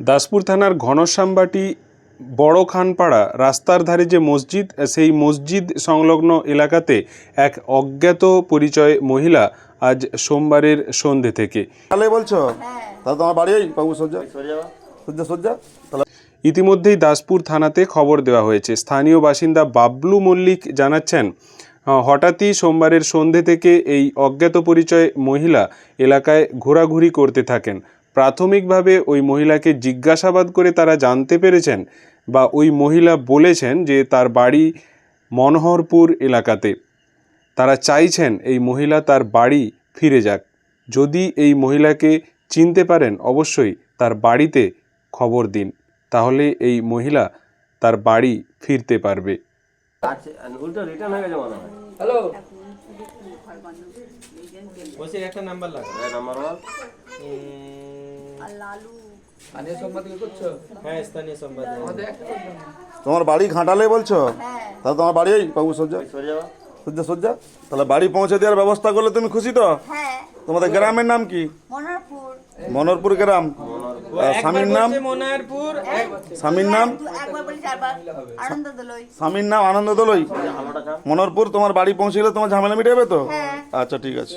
দাসপুর থানার ঘনশ্যামবাটি বড় খানপাড়া রাস্তার ধারে যে মসজিদ সেই মসজিদ সংলগ্ন এলাকাতে এক অজ্ঞাত পরিচয় মহিলা আজ সোমবারের সন্ধে থেকে। তাহলে বলছো? তাহলে তোমার বাড়ি বাবু সজ্জা? সজ্জা সজ্জা? ইতিমধ্যেই দাসপুর থানাতে খবর দেওয়া হয়েছে। স্থানীয় বাসিন্দা বাবলু মল্লিক জানাচ্ছেন হঠাৎই সোমবারের সন্ধে থেকে এই অজ্ঞাত পরিচয় মহিলা এলাকায় ঘোরাঘুরি করতে থাকেন। প্রাথমিকভাবে ওই মহিলাকে জিজ্ঞাসাবাদ করে তারা জানতে পেরেছেন বা ওই মহিলা বলেছেন যে তার বাড়ি মনোহরপুর এলাকাতে। তারা চাইছেন এই মহিলা তার বাড়ি ফিরে যাক। যদি এই মহিলাকে চিনতে পারেন অবশ্যই তার বাড়িতে খবর দিন। তাহলে এই মহিলা তার বাড়ি ফিরতে পারবে। আছে উল্টো রিটার্ন হয়ে গেছে হয়। হ্যালো একটা নাম্বার লাগবে। নাম্বার তোমার বাড়ি ঘাটালে বলছো? তাহলে তোমার বাড়ি বাবু সজ্জা? সজ্জা সজ্জা তাহলে বাড়ি পৌঁছে দেওয়ার ব্যবস্থা করলে তুমি খুশি তো? হ্যাঁ। তোমাদের গ্রামের নাম কি? মনোরপুর। মনোরপুর গ্রাম। স্বামীর নাম? মনারপুর স্বামীর নাম? স্বামীর নাম আনন্দ দোলই? মনোরপুর তোমার বাড়ি পৌঁছে গেলে তোমার ঝামেলা মিটাবে তো? হ্যাঁ। আচ্ছা ঠিক আছে।